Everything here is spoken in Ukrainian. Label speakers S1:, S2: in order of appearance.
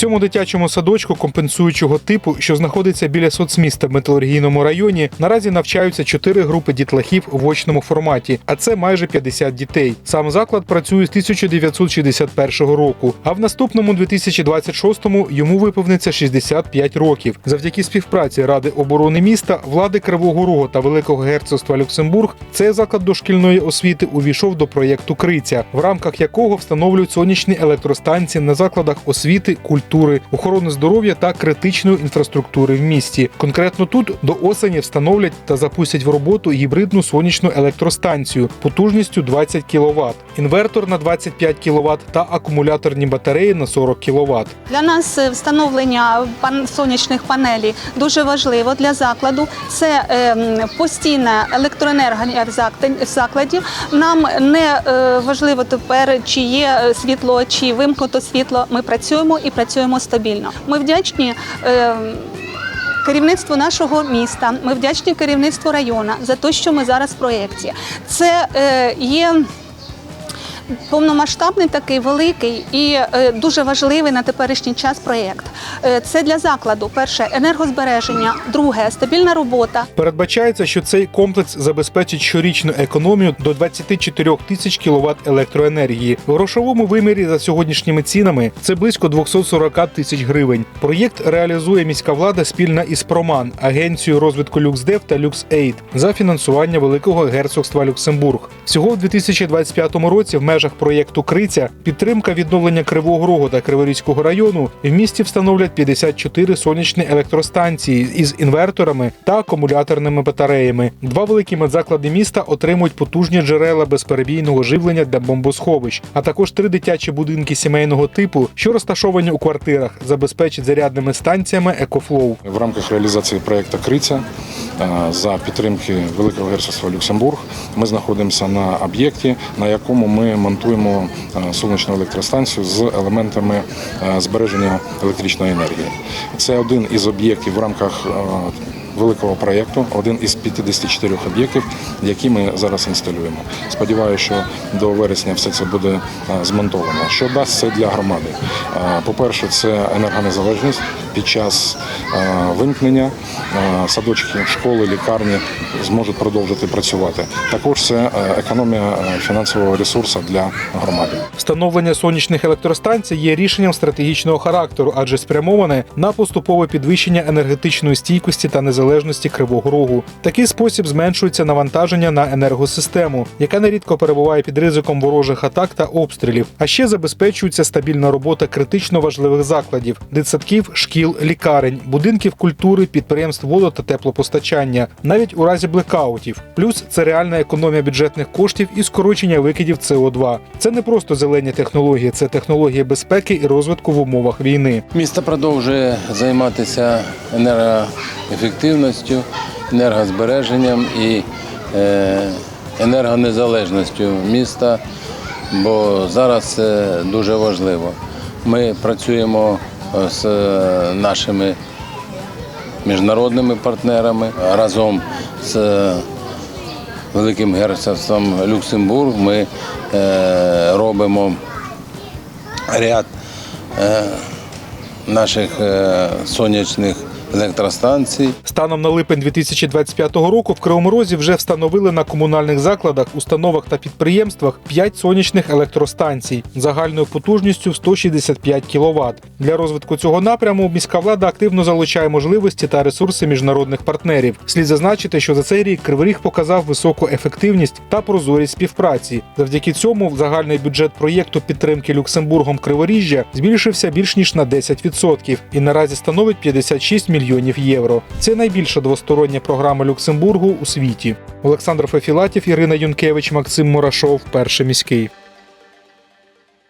S1: цьому дитячому садочку компенсуючого типу, що знаходиться біля соцміста в металургійному районі, наразі навчаються чотири групи дітлахів в очному форматі, а це майже 50 дітей. Сам заклад працює з 1961 року. А в наступному 2026-му йому виповниться 65 років. Завдяки співпраці Ради оборони міста, влади Кривого Рогу та Великого герцогства Люксембург, цей заклад дошкільної освіти увійшов до проєкту Криця, в рамках якого встановлюють сонячні електростанції на закладах освіти, культури, охорони здоров'я та критичної інфраструктури в місті. Конкретно тут до осені встановлять та запустять в роботу гібридну сонячну електростанцію потужністю 20 кВт, інвертор на 25 кВт та акумуляторні батареї на 40 кВт.
S2: Для нас е, встановлення сонячних панелей дуже важливо для закладу. Це ем, постійна електроенергія в закладі. Нам не е, важливо тепер, чи є е, світло, чи вимкнуто світло. Ми працюємо і працюємо стабільно. Ми вдячні. Керівництву нашого міста, ми вдячні керівництву району за те, що ми зараз в проєкті. Це е, є повномасштабний такий великий і е, дуже важливий на теперішній час проєкт. Е, Це для закладу перше енергозбереження, друге стабільна робота.
S1: Передбачається, що цей комплекс забезпечить щорічну економію до 24 тисяч кВт електроенергії. В грошовому вимірі за сьогоднішніми цінами це близько 240 тисяч гривень. Проєкт реалізує міська влада спільно із Проман, агенцією розвитку LuxDev та LuxAid за фінансування Великого герцогства Люксембург. Всього в 2025 році в межах проєкту Криця підтримка відновлення Кривого Рогу та Криворізького району в місті встановлять 54 сонячні електростанції із інверторами та акумуляторними батареями. Два великі медзаклади міста отримують потужні джерела безперебійного живлення для бомбосховищ, а також три дитячі будинки сімейного типу, що розташовані у квартирах, забезпечать зарядними станціями Екофлоу.
S3: В рамках реалізації проєкту Криця за підтримки Великого герцогства Люксембург ми знаходимося на об'єкті, на якому ми монтуємо е, сонячну електростанцію з елементами е, збереження електричної енергії. Це один із об'єктів в рамках е, великого проєкту, один із 54 об'єктів, які ми зараз інсталюємо. Сподіваюся, що до вересня все це буде е, змонтовано. Що дасть це для громади? Е, По-перше, це енергонезалежність під час е, вимкнення. Садочки, школи, лікарні зможуть продовжити працювати. Також це економія фінансового ресурсу для громади.
S1: Встановлення сонячних електростанцій є рішенням стратегічного характеру, адже спрямоване на поступове підвищення енергетичної стійкості та незалежності Кривого Рогу. Такий спосіб зменшується навантаження на енергосистему, яка нерідко перебуває під ризиком ворожих атак та обстрілів. А ще забезпечується стабільна робота критично важливих закладів: дитсадків, шкіл, лікарень, будинків культури, підприємств водо та теплопостачання, навіть у разі блекаутів. Плюс це реальна економія бюджетних коштів і скорочення викидів СО2. Це не просто зелені технології, це технології безпеки і розвитку в умовах війни.
S4: Місто продовжує займатися енергоефективністю, енергозбереженням і е, енергонезалежністю міста, бо зараз це дуже важливо. Ми працюємо е, з е, нашими міжнародними партнерами разом з Великим герцогством Люксембург. Ми робимо ряд наших сонячних електростанцій.
S1: Станом на липень 2025 року в Кривому Розі вже встановили на комунальних закладах, установах та підприємствах 5 сонячних електростанцій загальною потужністю в 165 кВт. Для розвитку цього напряму міська влада активно залучає можливості та ресурси міжнародних партнерів. Слід зазначити, що за цей рік Кривий Ріг показав високу ефективність та прозорість співпраці. Завдяки цьому загальний бюджет проєкту підтримки Люксембургом Криворіжжя збільшився більш ніж на 10% і наразі становить 56 мільйонів євро. Це найбільша двостороння програма Люксембургу у світі. Олександр Фефілатів, Ірина Юнкевич, Максим Мурашов, перший міський.